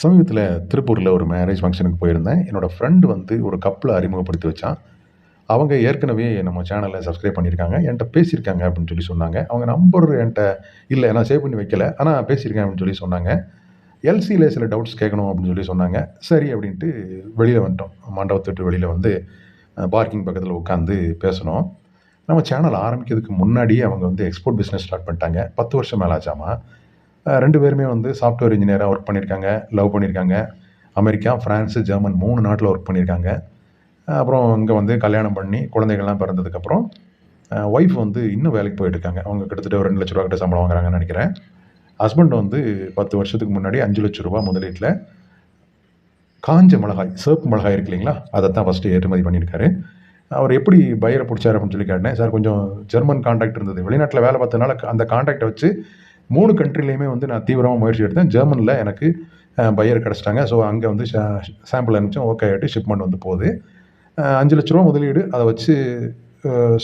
சமீபத்தில் திருப்பூரில் ஒரு மேரேஜ் ஃபங்க்ஷனுக்கு போயிருந்தேன். என்னோடய ஃப்ரெண்டு வந்து ஒரு கப்பலை அறிமுகப்படுத்தி வச்சான். அவங்க ஏற்கனவே நம்ம சேனலை சப்ஸ்கிரைப் பண்ணியிருக்காங்க. என்கிட்ட பேசியிருக்காங்க அப்படின்னு சொல்லி சொன்னாங்க. அவங்க நம்பர் என்கிட்ட இல்லை நான் சேவ் பண்ணி வைக்கல. ஆனால் பேசியிருக்கேன் அப்படின்னு சொல்லி சொன்னாங்க. எல்சியில் சில டவுட்ஸ் கேட்கணும் அப்படின்னு சொல்லி சொன்னாங்க. சரி அப்படின்ட்டு வெளியில் வந்துட்டோம். மண்டபத்தை விட்டு வெளியில் வந்து பார்க்கிங் பக்கத்தில் உட்காந்து பேசணும். நம்ம சேனல் ஆரம்பிக்கிறதுக்கு முன்னாடியே அவங்க வந்து எக்ஸ்போர்ட் பிஸ்னஸ் ஸ்டார்ட் பண்ணிட்டாங்க. பத்து வருஷம் மேலே ஆச்சாமா ரெண்டு பேருமே வந்து சாஃப்ட்வேர் இன்ஜினியராக ஒர்க் பண்ணியிருக்காங்க லவ் பண்ணியிருக்காங்க அமெரிக்கா ஃப்ரான்ஸு ஜெர்மன் மூணு நாட்டில் ஒர்க் பண்ணியிருக்காங்க அப்புறம் இங்கே வந்து கல்யாணம் பண்ணி குழந்தைகள்லாம் பிறந்ததுக்கப்புறம் ஒய்ஃப் வந்து இன்னும் வேலைக்கு போயிட்டுருக்காங்க அவங்க கிட்டத்தட்ட ஒரு ரெண்டு லட்ச ரூபா கிட்ட சம்பளம் வாங்குறாங்கன்னு நினைக்கிறேன். ஹஸ்பண்ட் வந்து பத்து வருஷத்துக்கு முன்னாடி அஞ்சு லட்ச ரூபா முதலீட்டில் காஞ்ச மிளகாய் சிவப்பு மிளகாய் இருக்கு இல்லைங்களா? அதை தான் ஃபஸ்ட்டு ஏற்றுமதி பண்ணியிருக்காரு. அவர் எப்படி பயிரை பிடிச்சார் அப்படின்னு சொல்லி கேட்டேன். சார் கொஞ்சம் ஜெர்மன் காண்டாக்ட் இருந்தது. வெளிநாட்டில் வேலை பார்த்ததுனால அந்த காண்டாக்டை வச்சு மூணு கண்ட்ரிலையுமே வந்து நான் தீவிரமாக முயற்சி எடுத்தேன். ஜெர்மனில் எனக்கு பையர் கிடச்சிட்டாங்க. ஸோ அங்கே வந்து சாம்பிள் அனுப்பிச்சோம் ஓகே ஆகிட்டு ஷிப்மெண்ட் வந்து போகுது. அஞ்சு லட்ச ரூபா முதலீடு. அதை வச்சு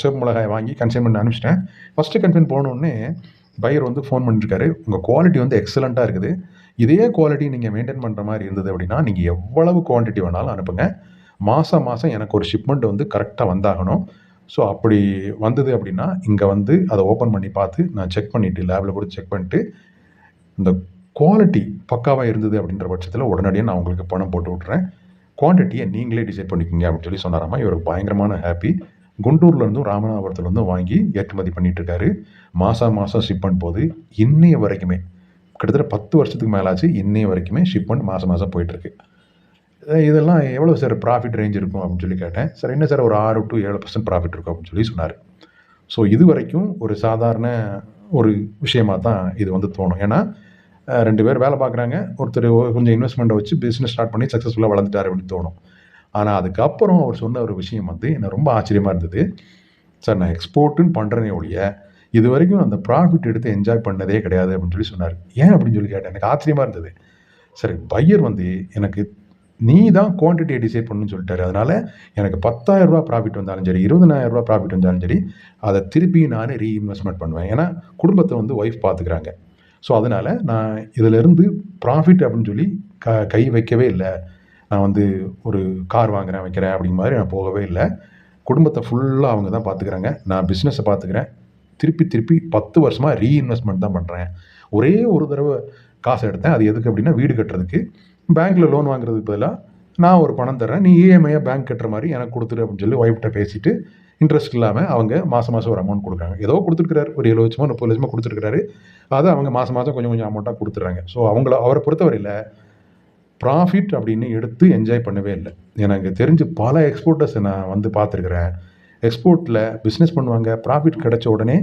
சிவப்பு மிளகாய் வாங்கி கன்சைன்மெண்ட் அனுப்பிச்சிட்டேன். ஃபஸ்ட்டு கன்சைன் போனோடனே பையர் வந்து ஃபோன் பண்ணியிருக்காரு உங்கள் குவாலிட்டி வந்து எக்ஸலண்ட்டாக இருக்குது. இதே குவாலிட்டி நீங்கள் மெயின்டைன் பண்ணுற மாதிரி இருந்தது அப்படின்னா நீங்கள் எவ்வளவு குவான்டிட்டி வேணாலும் அனுப்புங்க. மாதம் மாதம் எனக்கு ஒரு ஷிப்மெண்ட் வந்து கரெக்டாக வந்தாகணும். ஸோ அப்படி வந்தது அப்படின்னா இங்கே வந்து அதை ஓப்பன் பண்ணி பார்த்து நான் செக் பண்ணிவிட்டு லேபில் கூட செக் பண்ணிட்டு இந்த குவாலிட்டி பக்காவாக இருந்தது அப்படின்ற பட்சத்தில் உடனடியாக நான் உங்களுக்கு பணம் போட்டு விட்றேன் குவான்டிட்டியை நீங்களே டிசைட் பண்ணிக்கோங்க அப்படின்னு சொல்லி சொன்னாராமா இவருக்கு பயங்கரமான ஹாப்பி குண்டூர்லேருந்தும் ராமநாதபுரத்துலேருந்தும் வாங்கி ஏற்றுமதி பண்ணிகிட்ருக்காரு மாதம் மாதம் ஷிப்மெண்ட் போது இன்னைய வரைக்குமே கிட்டத்தட்ட பத்து வருஷத்துக்கு மேலாச்சு இன்னைய வரைக்குமே ஷிப்மெண்ட் மாதம் மாதம் போயிட்டுருக்கு இதெல்லாம் எவ்வளோ சார் ப்ராஃபிட் ரேஞ்ச் இருக்கும் அப்படின்னு சொல்லி கேட்டேன். சார் என்ன சார் ஒரு ஆறு டு ஏழு பர்சன்ட் ப்ராஃபிட் இருக்கும் அப்படின்னு சொல்லி சொன்னார். ஸோ இது வரைக்கும் ஒரு சாதாரண ஒரு விஷயமாக தான் இது வந்து தோணும். ஏன்னா ரெண்டு பேர் வேலை பார்க்குறாங்க. ஒருத்தர் கொஞ்சம் இன்வெஸ்ட்மெண்ட்டை வச்சு பிஸ்னஸ் ஸ்டார்ட் பண்ணி சக்ஸஸ்ஃபுல்லாக வளர்ந்துட்டார் அப்படின்னு தோணும். ஆனால் அதுக்கப்புறம் அவர் சொன்ன ஒரு விஷயம் வந்து என்ன ரொம்ப ஆச்சரியமாக இருந்தது. சார் நான் எக்ஸ்போர்ட்டுன்னு பண்ணுறேனே ஒழிய இது வரைக்கும் அந்த ப்ராஃபிட் எடுத்து என்ஜாய் பண்ணதே கிடையாது அப்படின்னு சொல்லி சொன்னார். ஏன் அப்படின்னு சொல்லி கேட்டேன். எனக்கு ஆச்சரியமாக இருந்தது. சரி பையர் வந்து எனக்கு நீ தான் குவான்டிட்டியை டிசைட் பண்ணணும்னு சொல்லிட்டாரு. அதனால் எனக்கு பத்தாயிரம் ரூபா ப்ராஃபிட் வந்தாலும் சரி 20000 ரூபா ப்ராஃபிட் வந்தாலும் சரி அதை திருப்பி நானே ரீஇன்வெஸ்ட்மெண்ட் பண்ணுவேன். ஏன்னா குடும்பத்தை வந்து ஒய்ஃப் பார்த்துக்கிறாங்க ஸோ அதனால் நான் இதிலிருந்து ப்ராஃபிட் அப்படின்னு சொல்லி க கை வைக்கவே இல்லை. நான் வந்து ஒரு கார் வாங்குறேன் வைக்கிறேன் அப்படிங்கிற மாதிரி நான் போகவே இல்லை. குடும்பத்தை ஃபுல்லாக அவங்க தான் பார்த்துக்கிறாங்க நான் பிஸ்னஸை பார்த்துக்கிறேன் திருப்பி திருப்பி பத்து வருஷமாக ரீஇன்வெஸ்ட்மெண்ட் தான் பண்ணுறேன் ஒரே ஒரு தடவை காசு எடுத்தேன். அது எதுக்கு அப்படின்னா வீடு கட்டுறதுக்கு. பேங்க்கில் லோன் வாங்குறதுக்கு பதிலாக நான் ஒரு பணம் தர்றேன். நீ இஎம்ஐயாக பேங்க் கட்டுற மாதிரி எனக்கு கொடுத்துரு அப்படின்னு சொல்லி ஒய்ஃப்ட்ட பேசிட்டு இன்ட்ரெஸ்ட் இல்லாமல் அவங்க மாதம் மாதம் ஒரு அமௌண்ட் கொடுக்குறாங்க. ஏதோ கொடுத்துருக்காரு ஒரு ஏழு லட்சமோ முப்பது லட்சமோ கொடுத்துருக்காரு அதை அவங்க மாதம் மாதம் கொஞ்சம் கொஞ்சம் அமௌண்ட்டாக கொடுத்துட்றாங்க. ஸோ அவங்கள அவரை பொறுத்தவரையில் ப்ராஃபிட் அப்படின்னு எடுத்து என்ஜாய் பண்ணவே இல்லை. எனக்கு தெரிஞ்சு பல எக்ஸ்போர்ட்டர்ஸ் நான் வந்து பார்த்துருக்குறேன். எக்ஸ்போர்ட்டில் பிஸ்னஸ் பண்ணுவாங்க. ப்ராஃபிட் கிடைச்ச உடனே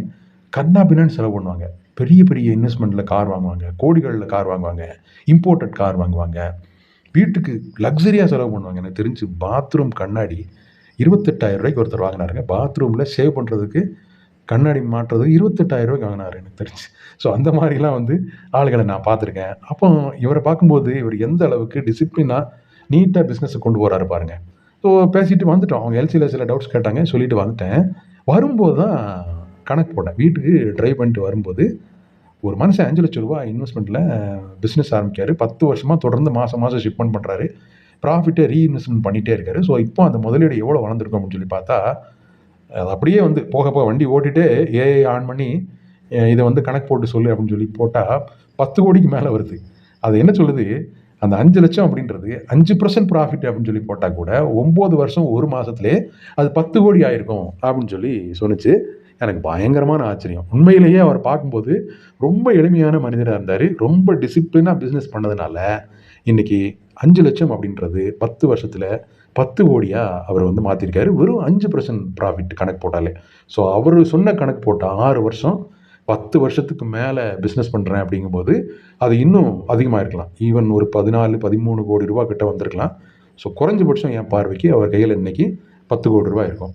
கண்ணா பின்னான்னு செலவு பண்ணுவாங்க. பெரிய பெரிய இன்வெஸ்ட்மெண்ட்டில் கார் வாங்குவாங்க. கோடிகளில் கார் வாங்குவாங்க. இம்போர்ட்டட் கார் வாங்குவாங்க. வீட்டுக்கு லக்ஸரியாக செலவு பண்ணுவாங்க. எனக்கு தெரிஞ்சு பாத்ரூம் கண்ணாடி இருபத்தெட்டாயிரம் ரூபாய்க்கு ஒருத்தர் வாங்கினாருங்க. பாத்ரூமில் சேவ் பண்ணுறதுக்கு கண்ணாடி மாற்றுறதுக்கு இருபத்தெட்டாயிரம் ரூபாய்க்கு வாங்கினார் எனக்கு தெரிஞ்சு. ஸோ அந்த மாதிரிலாம் வந்து ஆளுகளை நான் பார்த்துருக்கேன். அப்போ இவரை பார்க்கும்போது இவர் எந்த அளவுக்கு டிசிப்ளினாக நீட்டாக பிஸ்னஸை கொண்டு போகிறாரு பாருங்க. ஸோ பேசிட்டு வந்துட்டோம். அவங்க எல்சியில் சில டவுட்ஸ் கேட்டாங்க சொல்லிட்டு வந்துட்டேன். வரும்போது தான் கணக்கு போட்டேன் வீட்டுக்கு ட்ரைவ் பண்ணிட்டு வரும்போது ஒரு மனுஷன் அஞ்சு லட்ச ரூபா இன்வெஸ்ட்மெண்ட்டில் பிஸ்னஸ் ஆரம்பிக்காரு பத்து வருஷமாக தொடர்ந்து மாதம் மாதம் ஷிப்மெண்ட் பண்ணுறாரு ப்ராஃபிட்டை ரீஇன்வெஸ்ட்மெண்ட் பண்ணிகிட்டே இருக்காரு. ஸோ இப்போ அந்த முதலீடு எவ்வளோ வளர்ந்துருக்கும் அப்படின்னு சொல்லி பார்த்தா அது அப்படியே வந்து போக போக வண்டி ஓட்டிகிட்டு ஏஐ ஆன் பண்ணி இதை வந்து கணக்கு போட்டு சொல்லு அப்படின்னு சொல்லி போட்டால் பத்து கோடிக்கு மேலே வருது. அது என்ன சொல்லுது? அந்த அஞ்சு லட்சம் அப்படின்றது அஞ்சு பர்சன்ட் ப்ராஃபிட் அப்படின்னு சொல்லி போட்டால் கூட ஒம்பது வருஷம் ஒரு மாதத்துலேயே அது பத்து கோடி ஆயிருக்கும் அப்படின்னு சொல்லி சொன்னிச்சு. எனக்கு பயங்கரமான ஆச்சரியம். உண்மையிலேயே அவர் பார்க்கும்போது ரொம்ப எளிமையான மனிதராக இருந்தார். ரொம்ப டிசிப்ளினாக பிஸ்னஸ் பண்ணதுனால இன்றைக்கி அஞ்சு லட்சம் அப்படின்றது பத்து வருஷத்தில் பத்து கோடியாக அவர் வந்து மாற்றிருக்காரு வெறும் அஞ்சு பர்சன்ட் ப்ராஃபிட் கணக்கு போட்டாலே. ஸோ அவர் சொன்ன கணக்கு போட்டால் ஆறு வருஷம் பத்து வருஷத்துக்கு மேலே பிஸ்னஸ் பண்ணுறேன் அப்படிங்கும்போது அது இன்னும் அதிகமாக இருக்கலாம். ஈவன் ஒரு பதினாலு பதிமூணு கோடி ரூபா கிட்ட வந்திருக்கலாம். ஸோ குறைஞ்சபட்சம் என் பார்வைக்கு அவர் கையில் இன்றைக்கி பத்து கோடி ரூபாய் இருக்கும்.